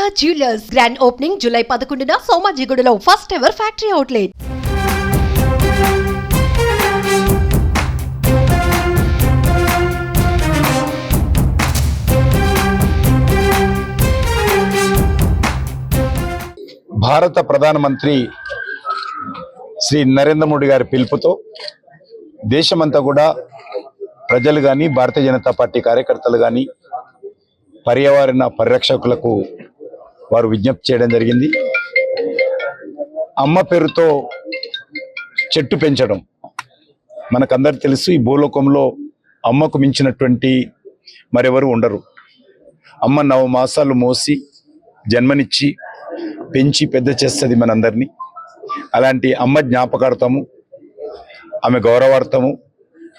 Sharada jewellers grand opening July పదకొండున సోమాజిగూడలో first ever factory outlet భారత ప్రధానమంత్రి శ్రీ నరేంద్ర మోడీ గారి పిలుపుతో దేశమంతా కూడా ప్రజలు కానీ భారతీయ జనతా పార్టీ కార్యకర్తలు కానీ పర్యావరణ పరిరక్షకులకు వారు విజ్ఞప్తి చేయడం జరిగింది. అమ్మ పేరుతో చెట్టు పెంచడం మనకందరు తెలుసు. ఈ భూలోకంలో అమ్మకు మించినటువంటి మరెవరు ఉండరు. అమ్మ నవ మాసాలు మోసి జన్మనిచ్చి పెంచి పెద్ద చేస్తుంది మనందరినీ. అలాంటి అమ్మ జ్ఞాపకార్థము ఆమె గౌరవార్థము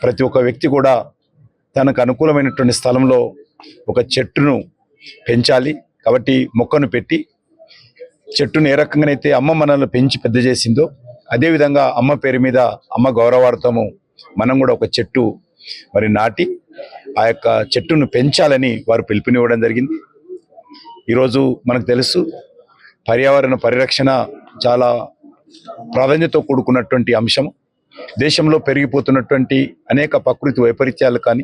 ప్రతి ఒక్క వ్యక్తి కూడా తనకు అనుకూలమైనటువంటి స్థలంలో ఒక చెట్టును పెంచాలి. కాబట్టి మొక్కను పెట్టి చెట్టును ఏ రకంగానైతే అమ్మ మనల్ని పెంచి పెద్ద చేసిందో అదేవిధంగా అమ్మ పేరు మీద అమ్మ గౌరవార్థము మనం కూడా ఒక చెట్టు మరి నాటి ఆ యొక్క చెట్టును పెంచాలని వారు పిలుపునివ్వడం జరిగింది. ఈరోజు మనకు తెలుసు పర్యావరణ పరిరక్షణ చాలా ప్రాధాన్యతతో కూడుకున్నటువంటి అంశం దేశంలో పెరిగిపోతున్నటువంటి అనేక ప్రకృతి వైపరీత్యాలు కానీ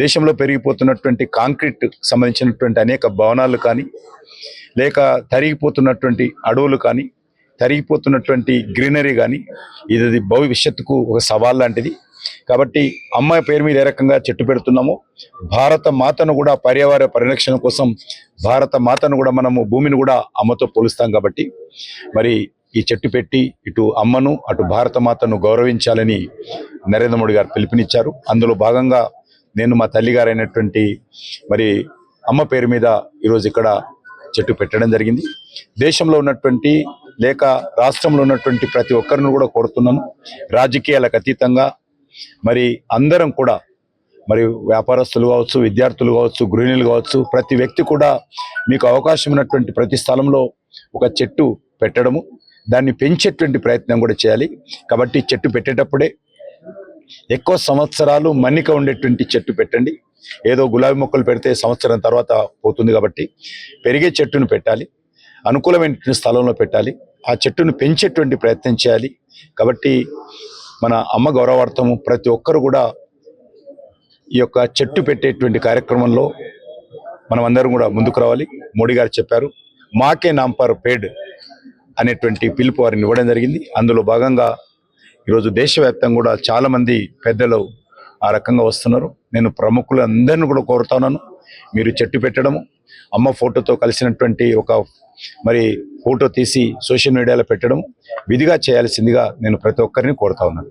దేశంలో పెరిగిపోతున్నటువంటి కాంక్రీట్ సంబంధించినటువంటి అనేక భవనాలు కానీ లేక తరిగిపోతున్నటువంటి అడవులు కానీ తరిగిపోతున్నటువంటి గ్రీనరీ కానీ ఇది భవిష్యత్తుకు ఒక సవాల్ లాంటిది. కాబట్టి అమ్మాయి పేరు మీద ఏ రకంగా చెట్టు పెడుతున్నామో భారత మాతను కూడా పర్యావరణ పరిరక్షణ కోసం భారత మాతను కూడా మనము భూమిని కూడా అమ్మతో పోలుస్తాం కాబట్టి మరి ఈ చెట్టు పెట్టి ఇటు అమ్మను అటు భారత మాతను గౌరవించాలని నరేంద్ర మోడీ గారు పిలుపునిచ్చారు. అందులో భాగంగా నేను మా తల్లిగారైనటువంటి మరి అమ్మ పేరు మీద ఈరోజు ఇక్కడ చెట్టు పెట్టడం జరిగింది. దేశంలో ఉన్నటువంటి లేక రాష్ట్రంలో ఉన్నటువంటి ప్రతి ఒక్కరిని కూడా కోరుతున్నాను రాజకీయాలకు అతీతంగా మరి అందరం కూడా మరి వ్యాపారస్తులు కావచ్చు విద్యార్థులు కావచ్చు గృహిణులు కావచ్చు ప్రతి వ్యక్తి కూడా మీకు అవకాశం ఉన్నటువంటి ప్రతి స్థలంలో ఒక చెట్టు పెట్టడము. దాన్ని పెంచేటువంటి ప్రయత్నం కూడా చేయాలి. కాబట్టి చెట్టు పెట్టేటప్పుడే ఎక్కువ సంవత్సరాలు మన్నిక ఉండేటువంటి చెట్టు పెట్టండి. ఏదో గులాబీ మొక్కలు పెడితే సంవత్సరం తర్వాత పోతుంది కాబట్టి పెరిగే చెట్టును పెట్టాలి. అనుకూలమైనటువంటి స్థలంలో పెట్టాలి. ఆ చెట్టును పెంచేటువంటి ప్రయత్నం చేయాలి. కాబట్టి మన అమ్మ గౌరవార్థము ప్రతి ఒక్కరు కూడా ఈ యొక్క చెట్టు పెట్టేటువంటి కార్యక్రమంలో మనం అందరం కూడా ముందుకు రావాలి. మోడీ గారు చెప్పారు మాకే నాంపర్ పేడ్ అనేటువంటి పిలుపు వారిని ఇవ్వడం జరిగింది. అందులో భాగంగా ఈరోజు దేశవ్యాప్తంగా కూడా చాలామంది పెద్దలు ఆ రకంగా వస్తున్నారు. నేను ప్రముఖులందరినీ కూడా కోరుతున్నాను. మీరు చెట్టు పెట్టడము అమ్మ ఫోటోతో కలిసినటువంటి ఒక మరి ఫోటో తీసి సోషల్ మీడియాలో పెట్టడం విధిగా చేయాల్సిందిగా నేను ప్రతి ఒక్కరిని కోరుతా ఉన్నాను.